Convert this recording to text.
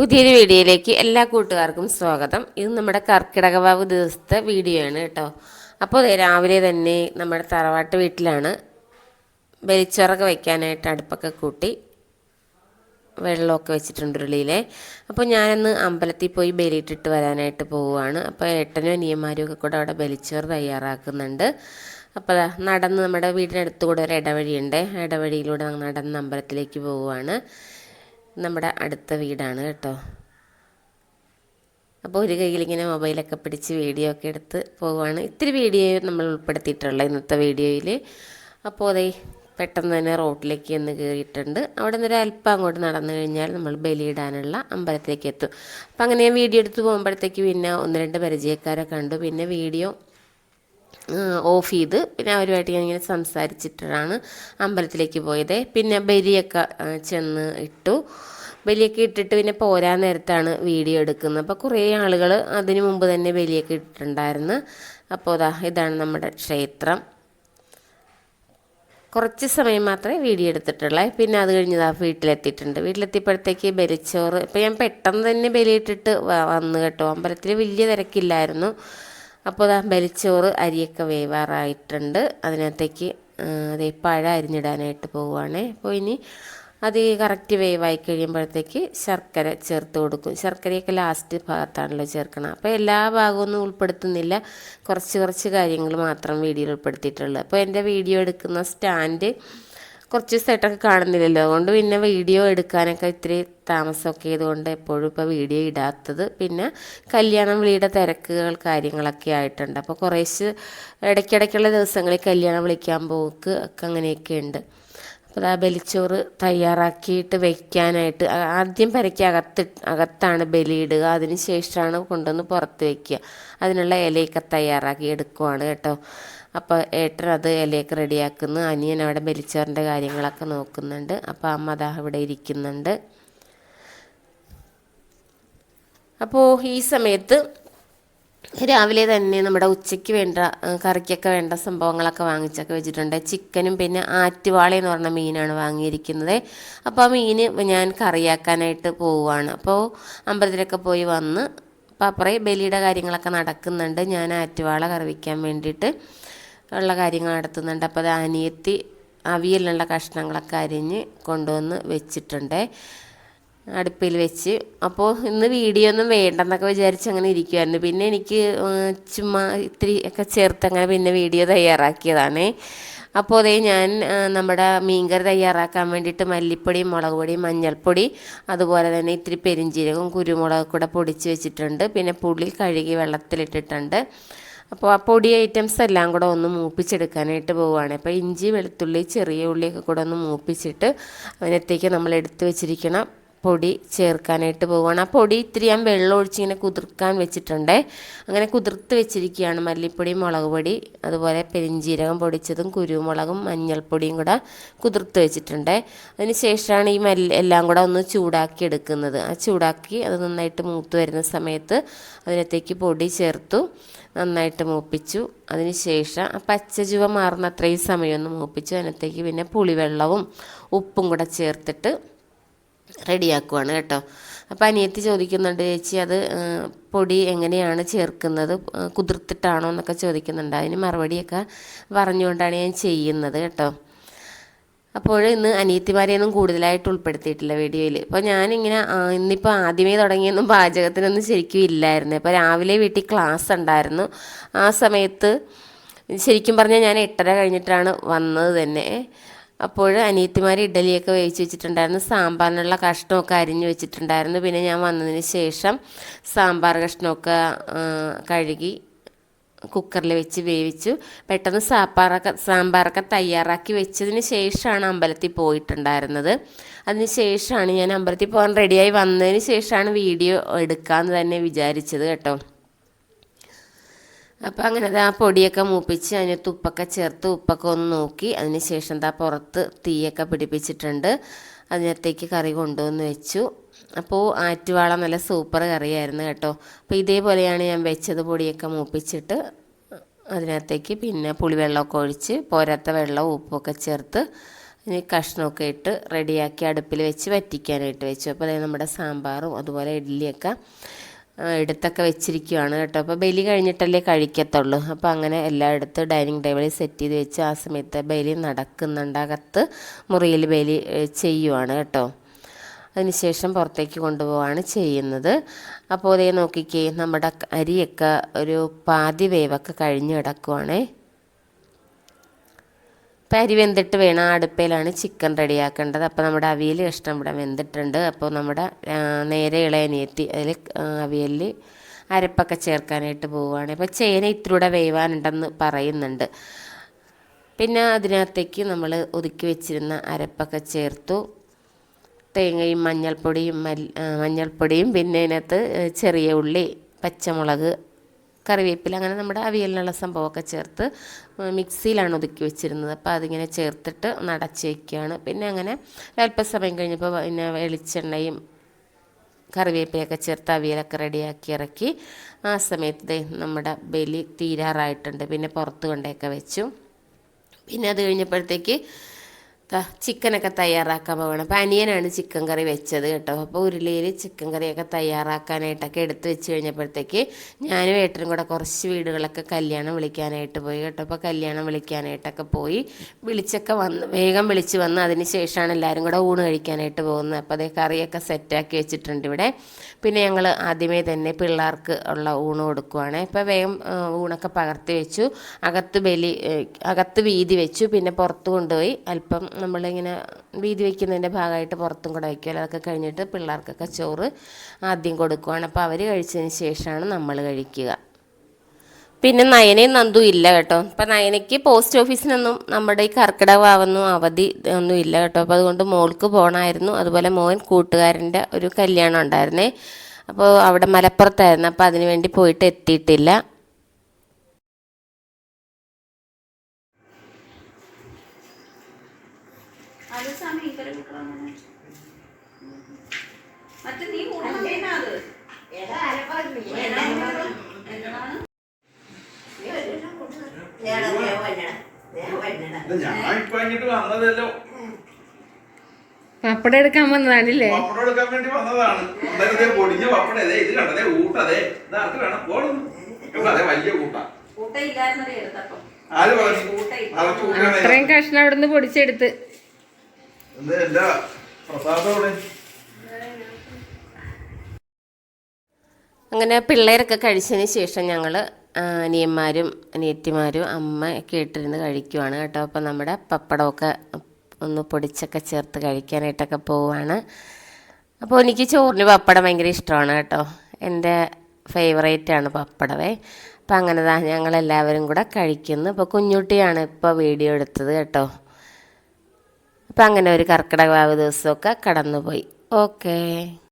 പുതിയൊരു വീഡിയോയിലേക്ക് എല്ലാ കൂട്ടുകാർക്കും സ്വാഗതം. ഇത് നമ്മുടെ കർക്കിടക കർക്കിടകവാവ് ദിവസത്തെ വീഡിയോ ആണ് കേട്ടോ. അപ്പോൾ രാവിലെ തന്നെ നമ്മുടെ തറവാട്ട് വീട്ടിലാണ് ബലിച്ചോറൊക്കെ വയ്ക്കാനായിട്ട് അടുപ്പൊക്കെ കൂട്ടി വെള്ളമൊക്കെ വെച്ചിട്ടുണ്ട് ഉള്ളിയിലെ അപ്പോൾ ഞാനിന്ന് അമ്പലത്തിൽ പോയി ബലിയിട്ടിട്ട് വരാനായിട്ട് പോവുകയാണ്. അപ്പോൾ ഏട്ടനും അനിയന്മാരും ഒക്കെ കൂടെ അവിടെ ബലിച്ചോറ് തയ്യാറാക്കുന്നുണ്ട്. അപ്പോൾ അതാ നടന്ന് നമ്മുടെ വീടിനടുത്ത് കൂടെ ഒരു ഇടവഴിയുണ്ട്. ഇടവഴിയിലൂടെ നടന്ന് അമ്പലത്തിലേക്ക് പോവുകയാണ്. നമ്മുടെ അടുത്ത വീടാണ് കേട്ടോ. അപ്പോൾ ഒരു കയ്യിൽ ഇങ്ങനെ മൊബൈലൊക്കെ പിടിച്ച് വീഡിയോ ഒക്കെ എടുത്ത് പോവുകയാണ് ഇത്തിരി വീഡിയോ നമ്മൾ ഉൾപ്പെടുത്തിയിട്ടുള്ള ഇന്നത്തെ വീഡിയോയിൽ അപ്പോൾ അതേ പെട്ടെന്ന് തന്നെ റോട്ടിലേക്ക് ഒന്ന് കയറിയിട്ടുണ്ട്. അവിടെ നിന്ന് ഒരു അല്പം അങ്ങോട്ട് നടന്നു കഴിഞ്ഞാൽ നമ്മൾ ബലിയിടാനുള്ള അമ്പലത്തിലേക്ക് എത്തും. അപ്പം അങ്ങനെ വീഡിയോ എടുത്ത് പോകുമ്പോഴത്തേക്ക് പിന്നെ ഒന്ന് രണ്ട് പരിചയക്കാരെ കണ്ടു. പിന്നെ വീഡിയോ ഓഫ് ചെയ്ത് പിന്നെ അവരുമായിട്ട് ഞാൻ ഇങ്ങനെ സംസാരിച്ചിട്ടാണ് അമ്പലത്തിലേക്ക് പോയത്. പിന്നെ ബലിയൊക്കെ ചെന്ന് ഇട്ടു. ബലിയൊക്കെ ഇട്ടിട്ട് പിന്നെ പോരാൻ നേരത്താണ് വീഡിയോ എടുക്കുന്നത്. അപ്പോൾ കുറേ ആളുകൾ അതിനു മുമ്പ് തന്നെ ബലിയൊക്കെ ഇട്ടിട്ടുണ്ടായിരുന്നു. അപ്പോൾ അതാ ഇതാണ് നമ്മുടെ ക്ഷേത്രം. കുറച്ച് സമയം മാത്രമേ വീഡിയോ എടുത്തിട്ടുള്ളൂ. പിന്നെ അത് കഴിഞ്ഞതാ വീട്ടിലെത്തിയിട്ടുണ്ട്. വീട്ടിലെത്തിയപ്പോഴത്തേക്ക് ബലിച്ചോറ് ഇപ്പം ഞാൻ പെട്ടെന്ന് തന്നെ ബലിയിട്ടിട്ട് വന്നു കേട്ടോ. അമ്പലത്തിൽ വലിയ തിരക്കില്ലായിരുന്നു. അപ്പോൾ ഇതാ ബലിച്ചോറ് അരിയൊക്കെ വേവാറായിട്ടുണ്ട്. അതിനകത്തേക്ക് അതേ പഴ അരിഞ്ഞിടാനായിട്ട് പോവുകയാണേ അപ്പോൾ ഇനി അത് കറക്റ്റ് വേവായി കഴിയുമ്പോഴത്തേക്ക് ശർക്കര ചേർത്ത് കൊടുക്കും. ശർക്കരയൊക്കെ ലാസ്റ്റ് ഭാഗത്താണല്ലോ ചേർക്കണം. അപ്പോൾ എല്ലാ ഭാഗമൊന്നും ഉൾപ്പെടുത്തുന്നില്ല. കുറച്ച് കുറച്ച് കാര്യങ്ങൾ മാത്രം വീഡിയോയിൽ ഉൾപ്പെടുത്തിയിട്ടുള്ളൂ. അപ്പോൾ എന്റെ വീഡിയോ എടുക്കുന്ന സ്റ്റാൻഡ് കുറച്ച് ദിവസമായിട്ടൊക്കെ കാണുന്നില്ലല്ലോ. അതുകൊണ്ട് പിന്നെ വീഡിയോ എടുക്കാനൊക്കെ ഇത്തിരി താമസമൊക്കെ ആയതുകൊണ്ട് എപ്പോഴും ഇപ്പോൾ വീഡിയോ ഇടാത്തത്. പിന്നെ കല്യാണം വിളിയുടെ തിരക്കുകൾ കാര്യങ്ങളൊക്കെ ആയിട്ടുണ്ട്. അപ്പോൾ കുറേശ്ശ് ഇടയ്ക്കിടയ്ക്കുള്ള ദിവസങ്ങളിൽ കല്യാണം വിളിക്കാൻ പോക്ക് ഒക്കെ അങ്ങനെയൊക്കെ ഉണ്ട്. അപ്പോൾ ആ ബലിച്ചോറ് തയ്യാറാക്കിയിട്ട് വയ്ക്കാനായിട്ട് ആദ്യം പരക്കി അകത്ത് അകത്താണ് ബലിയിടുക. അതിന് ശേഷമാണ് കൊണ്ടുവന്ന് പുറത്ത് വയ്ക്കുക അതിനുള്ള ഇലയൊക്കെ തയ്യാറാക്കി എടുക്കുവാണ് കേട്ടോ. അപ്പോൾ ഏട്ടൻ അത് ഇലയൊക്കെ റെഡിയാക്കുന്നു. അനിയൻ അവിടെ ബലിച്ചോറിന്റെ കാര്യങ്ങളൊക്കെ നോക്കുന്നുണ്ട്. അപ്പോൾ അമ്മ അതാ ഇവിടെ ഇരിക്കുന്നുണ്ട്. അപ്പോൾ ഈ സമയത്ത് രാവിലെ തന്നെ നമ്മുടെ ഉച്ചയ്ക്ക് വേണ്ട കറിക്കൊക്കെ വേണ്ട സംഭവങ്ങളൊക്കെ വാങ്ങിച്ചൊക്കെ വെച്ചിട്ടുണ്ട്. ചിക്കനും പിന്നെ ആറ്റുവാള എന്ന് പറഞ്ഞ മീനാണ് വാങ്ങിയിരിക്കുന്നത്. അപ്പോൾ ആ മീൻ ഞാൻ കറിയാക്കാനായിട്ട് പോവുകയാണ്. അപ്പോൾ അമ്പലത്തിലൊക്കെ പോയി വന്ന് പപ്പറേ ബലിയുടെ കാര്യങ്ങളൊക്കെ നടക്കുന്നുണ്ട്. ഞാൻ ആറ്റുവാള കറി വയ്ക്കാൻ വേണ്ടിയിട്ട് ഉള്ള കാര്യങ്ങൾ നടത്തുന്നുണ്ട്. അപ്പോൾ അത് അനിയത്തി അവിയലിനുള്ള കഷ്ണങ്ങളൊക്കെ അരിഞ്ഞ് കൊണ്ടുവന്ന് വെച്ചിട്ടുണ്ട്. അടുപ്പിൽ വെച്ച്. അപ്പോൾ ഇന്ന് വീഡിയോ ഒന്നും വേണ്ടെന്നൊക്കെ വിചാരിച്ച് അങ്ങനെ ഇരിക്കുമായിരുന്നു പിന്നെ എനിക്ക് ചുമ്മാ ഇത്തിരി ഒക്കെ ചേർത്ത് അങ്ങനെ പിന്നെ വീഡിയോ തയ്യാറാക്കിയതാണ്. അപ്പോൾ അതേ ഞാൻ നമ്മുടെ മീൻകറി തയ്യാറാക്കാൻ വേണ്ടിയിട്ട് മല്ലിപ്പൊടി മുളക് പൊടി മഞ്ഞൾപ്പൊടി അതുപോലെ തന്നെ ഇത്തിരി പെരിഞ്ചീരകം കുരുമുളക് കൂടെ പൊടിച്ച് വെച്ചിട്ടുണ്ട്. പിന്നെ പുളി കഴുകി വെള്ളത്തിലിട്ടിട്ടുണ്ട്. അപ്പോൾ ആ പൊടി ഐറ്റംസ് എല്ലാം കൂടെ ഒന്ന് മൂപ്പിച്ചെടുക്കാനായിട്ട് പോവുകയാണ്. അപ്പോൾ ഇഞ്ചി വെളുത്തുള്ളി ചെറിയ ഉള്ളിയൊക്കെ കൂടെ ഒന്ന് മൂപ്പിച്ചിട്ട് അതിനകത്തേക്ക് നമ്മൾ എടുത്ത് വെച്ചിരിക്കണം പൊടി ചേർക്കാനായിട്ട് പോവുകയാണ്. ആ പൊടി ഇത്തിരി ഞാൻ വെള്ളം ഒഴിച്ച് ഇങ്ങനെ കുതിർക്കാൻ വെച്ചിട്ടുണ്ട്. അങ്ങനെ കുതിർത്ത് വെച്ചിരിക്കുകയാണ് മല്ലിപ്പൊടി മുളക് പൊടി അതുപോലെ പെരിഞ്ചീരകം പൊടിച്ചതും കുരുമുളകും മഞ്ഞൾപ്പൊടിയും കൂടെ കുതിർത്ത് വെച്ചിട്ടുണ്ട്. അതിന് ശേഷമാണ് ഈ മല്ലി എല്ലാം കൂടെ ഒന്ന് ചൂടാക്കി എടുക്കുന്നത്. ആ ചൂടാക്കി അത് നന്നായിട്ട് മൂത്ത് വരുന്ന സമയത്ത് അതിനകത്തേക്ക് പൊടി ചേർത്തു നന്നായിട്ട് മൂപ്പിച്ചു. അതിന് ശേഷം ആ പച്ച ചുവ മാറുന്ന അത്രയും സമയം ഒന്ന് മൂപ്പിച്ചു. അതിനകത്തേക്ക് പിന്നെ പുളിവെള്ളവും ഉപ്പും കൂടെ ചേർത്തിട്ട് റെഡിയാക്കുവാണ് കേട്ടോ. അപ്പോൾ അനിയത്തി ചോദിക്കുന്നുണ്ട് ചേച്ചി അത് പൊടി എങ്ങനെയാണ് ചേർക്കുന്നത്? കുതിർത്തിട്ടാണോ എന്നൊക്കെ ചോദിക്കുന്നുണ്ട്. അതിന് മറുപടിയൊക്കെ പറഞ്ഞുകൊണ്ടാണ് ഞാൻ ചെയ്യുന്നത് കേട്ടോ. അപ്പോൾ ഇന്ന് അനിയത്തിമാരെയൊന്നും കൂടുതലായിട്ട് ഉൾപ്പെടുത്തിയിട്ടില്ല വീഡിയോയിൽ. അപ്പോൾ ഞാനിങ്ങനെ ഇന്നിപ്പോൾ ആദ്യമേ തുടങ്ങിയൊന്നും പാചകത്തിനൊന്നും ശരിക്കും ഇല്ലായിരുന്നു. അപ്പോൾ രാവിലെ വീട്ടിൽ ക്ലാസ് ഉണ്ടായിരുന്നു. ആ സമയത്ത് ശരിക്കും പറഞ്ഞാൽ ഞാൻ എട്ടര കഴിഞ്ഞിട്ടാണ് വന്നത് തന്നെ. അപ്പോൾ അനിയത്തിമാർ ഇഡലിയൊക്കെ വേവിച്ച് വെച്ചിട്ടുണ്ടായിരുന്നു. സാമ്പാറിനുള്ള കഷ്ണമൊക്കെ അരിഞ്ഞു വെച്ചിട്ടുണ്ടായിരുന്നു. പിന്നെ ഞാൻ വന്നതിന് ശേഷം സാമ്പാർ കഷ്ണമൊക്കെ കഴുകി കുക്കറിൽ വെച്ച് വേവിച്ചു. പെട്ടെന്ന് സാമ്പാറൊക്കെ സാമ്പാറൊക്കെ തയ്യാറാക്കി വെച്ചതിന് ശേഷമാണ് അമ്പലത്തിൽ പോയിട്ടുണ്ടായിരുന്നത്. അതിന് ശേഷമാണ് ഞാൻ അമ്പലത്തിൽ പോകാൻ റെഡിയായി വന്നതിന് ശേഷമാണ് വീഡിയോ എടുക്കാമെന്ന് തന്നെ വിചാരിച്ചത് കേട്ടോ. അപ്പോൾ അങ്ങനെ ആ പൊടിയൊക്കെ മൂപ്പിച്ച് അതിനകത്ത് ഉപ്പൊക്കെ ചേർത്ത് ഉപ്പൊക്കെ ഒന്ന് നോക്കി. അതിന് ശേഷം ദാ പുറത്ത് തീയൊക്കെ പിടിപ്പിച്ചിട്ടുണ്ട്. അതിനകത്തേക്ക് കറി കൊണ്ടുവന്ന് വെച്ചു. അപ്പോൾ ആറ്റുവാള നല്ല സൂപ്പർ കറിയായിരുന്നു കേട്ടോ. അപ്പോൾ ഇതേപോലെയാണ് ഞാൻ വെച്ചത് പൊടിയൊക്കെ മൂപ്പിച്ചിട്ട്. അതിനകത്തേക്ക് പിന്നെ പുളിവെള്ളമൊക്കെ ഒഴിച്ച് പോരാത്ത വെള്ളവും ഉപ്പൊക്കെ ചേർത്ത് ഇനി കഷ്ണമൊക്കെ ഇട്ട് റെഡിയാക്കി അടുപ്പിൽ വെച്ച് വറ്റിക്കാനായിട്ട് വെച്ചു. അപ്പോൾ അതായത് നമ്മുടെ സാമ്പാറും അതുപോലെ ഇഡ്ഡലിയൊക്കെ എടുത്തൊക്കെ വെച്ചിരിക്കുകയാണ് കേട്ടോ. അപ്പോൾ ബലി കഴിഞ്ഞിട്ടല്ലേ കഴിക്കത്തുള്ളൂ. അപ്പോൾ അങ്ങനെ എല്ലായിടത്തും ഡൈനിങ് ടേബിളിൽ സെറ്റ് ചെയ്ത് വെച്ച് ആ സമയത്ത് ബലി നടക്കുന്നുണ്ട് അകത്ത് മുറിയിൽ ബലി ചെയ്യുവാണ് കേട്ടോ. അതിനുശേഷം പുറത്തേക്ക് കൊണ്ടുപോവാണ് ചെയ്യുന്നത്. അപ്പോൾ അതേ നോക്കിക്കേ നമ്മുടെ അരിയൊക്കെ ഒരു പാതി വേവൊക്കെ കഴിഞ്ഞ് കിടക്കുവാണേ. ഇപ്പം അരി വെന്തിട്ട് വേണം അടുപ്പയിലാണ് ചിക്കൻ റെഡിയാക്കേണ്ടത്. അപ്പോൾ നമ്മുടെ അവിയൽ കഷ്ണം ഇവിടെ വെന്തിട്ടുണ്ട്. അപ്പോൾ നമ്മുടെ നേരെ ഇളയ അനിയത്തി അതിൽ അവിയലിൽ അരപ്പൊക്കെ ചേർക്കാനായിട്ട് പോവുകയാണ്. അപ്പോൾ ചേന ഇത്തിരൂടെ വേവാനുണ്ടെന്ന് പറയുന്നുണ്ട്. പിന്നെ അതിനകത്തേക്ക് നമ്മൾ ഒതുക്കി വെച്ചിരുന്ന അരപ്പൊക്കെ ചേർത്തു. തേങ്ങയും മഞ്ഞൾപ്പൊടിയും മഞ്ഞൾപ്പൊടിയും പിന്നെ അതിനകത്ത് ചെറിയ ഉള്ളി പച്ചമുളക് കറിവേപ്പില അങ്ങനെ നമ്മുടെ അവിയലിനുള്ള സംഭവമൊക്കെ ചേർത്ത് മിക്സിയിലാണ് ഒതുക്കി വെച്ചിരുന്നത്. അപ്പോൾ അതിങ്ങനെ ചേർത്തിട്ട് ഒന്ന് അടച്ച് വയ്ക്കുകയാണ് പിന്നെ അങ്ങനെ അല്പസമയം കഴിഞ്ഞപ്പോൾ പിന്നെ വെളിച്ചെണ്ണയും കറിവേപ്പിലയൊക്കെ ചേർത്ത് അവിയലൊക്കെ റെഡിയാക്കി ഇറക്കി ആ സമയത്ത് നമ്മുടെ ബലി തീരാറായിട്ടുണ്ട്. പിന്നെ പുറത്ത് കൊണ്ടൊക്കെ വെച്ചു. പിന്നെ അത് കഴിഞ്ഞപ്പോഴത്തേക്ക് ചിക്കനൊക്കെ തയ്യാറാക്കാൻ പോകണം അപ്പോൾ അനിയനാണ് ചിക്കൻ കറി വെച്ചത് കേട്ടോ. അപ്പോൾ ഉരുളിയിൽ ചിക്കൻ കറിയൊക്കെ തയ്യാറാക്കാനായിട്ടൊക്കെ എടുത്ത് വെച്ച് കഴിഞ്ഞപ്പോഴത്തേക്ക് ഞാനും ഏട്ടനും കൂടെ കുറച്ച് വീടുകളൊക്കെ കല്യാണം വിളിക്കാനായിട്ട് പോയി കേട്ടോ. അപ്പോൾ കല്യാണം വിളിക്കാനായിട്ടൊക്കെ പോയി വിളിച്ചൊക്കെ വന്ന് വേഗം വിളിച്ച് വന്ന് അതിന് ശേഷമാണ് എല്ലാവരും കൂടെ ഊണ് കഴിക്കാനായിട്ട് പോകുന്നത്. അപ്പോൾ അതേ കറിയൊക്കെ സെറ്റാക്കി വെച്ചിട്ടുണ്ട് ഇവിടെ. പിന്നെ ഞങ്ങൾ ആദ്യമേ തന്നെ പിള്ളേർക്ക് ഉള്ള ഊണ് കൊടുക്കുവാണ്. ഇപ്പോൾ വേഗം ഊണൊക്കെ പകർത്തി വെച്ചു. അകത്ത് ബലി അകത്ത് വീതി വെച്ചു. പിന്നെ പുറത്ത് കൊണ്ടുപോയി അല്പം നമ്മളിങ്ങനെ വീതി വയ്ക്കുന്നതിന്റെ ഭാഗമായിട്ട് പുറത്തും കൂടെ വയ്ക്കുമല്ലോ അതൊക്കെ കഴിഞ്ഞിട്ട് പിള്ളേർക്കൊക്കെ ചോറ് ആദ്യം കൊടുക്കുവാണ്. അപ്പോൾ അവർ കഴിച്ചതിന് ശേഷമാണ് നമ്മൾ കഴിക്കുക. പിന്നെ നയനയും നന്ദു ഇല്ല കേട്ടോ. അപ്പം നയനയ്ക്ക് പോസ്റ്റ് ഓഫീസിനൊന്നും നമ്മുടെ ഈ കർക്കിടകവാവൊന്നും അവധി ഒന്നും ഇല്ല കേട്ടോ. അപ്പോൾ അതുകൊണ്ട് മോൾക്ക് പോകണമായിരുന്നു അതുപോലെ മോൻ കൂട്ടുകാരന്റെ ഒരു കല്യാണം ഉണ്ടായിരുന്നേ. അപ്പോൾ അവിടെ മലപ്പുറത്തായിരുന്നു. അപ്പോൾ അതിന് വേണ്ടി പോയിട്ട് എത്തിയിട്ടില്ല അത് സമയം ഇവരെ വിക്രമനെ മറ്റേ നീ അത്. പപ്പടം എടുക്കാൻ വന്നതാണല്ലേ? പപ്പടം എടുക്കാൻ വേണ്ടി വന്നതാണ്. അന്നേരത്തെ പൊടിഞ്ഞ പപ്പടം അതെ ഇത് കണ്ടതേ ഊട്ടതേ ഇത് ആർക്ക് വേണം? പോടുന്നു അതെ വലിയ കൂട്ടാ അത്രയും കഷ്ണം അവിടുന്ന് പൊടിച്ചെടുത്ത്. എന്താ പ്രസാദം അങ്ങനെ പിള്ളേരൊക്കെ കഴിച്ചതിന് ശേഷം ഞങ്ങൾ അനിയന്മാരും അനിയത്തിമാരും അമ്മ ഒക്കെ ഇട്ടിരുന്ന് കഴിക്കുവാണ് കേട്ടോ. അപ്പോൾ നമ്മുടെ പപ്പടമൊക്കെ ഒന്ന് പൊടിച്ചൊക്കെ ചേർത്ത് കഴിക്കാനായിട്ടൊക്കെ പോവുകയാണ് അപ്പോൾ എനിക്ക് ചോറിന് പപ്പടം ഭയങ്കര ഇഷ്ടമാണ് കേട്ടോ. എന്റെ ഫേവറേറ്റ് ആണ് പപ്പടവേ അപ്പം അങ്ങനെ താ ഞങ്ങളെല്ലാവരും കൂടെ കഴിക്കുന്നു. അപ്പോൾ കുഞ്ഞുട്ടിയാണ് ഇപ്പോൾ വീഡിയോ എടുത്തത് കേട്ടോ. അപ്പം അങ്ങനെ ഒരു കർക്കിടക വാവ് ദിവസമൊക്കെ കടന്നുപോയി. ഓക്കേ.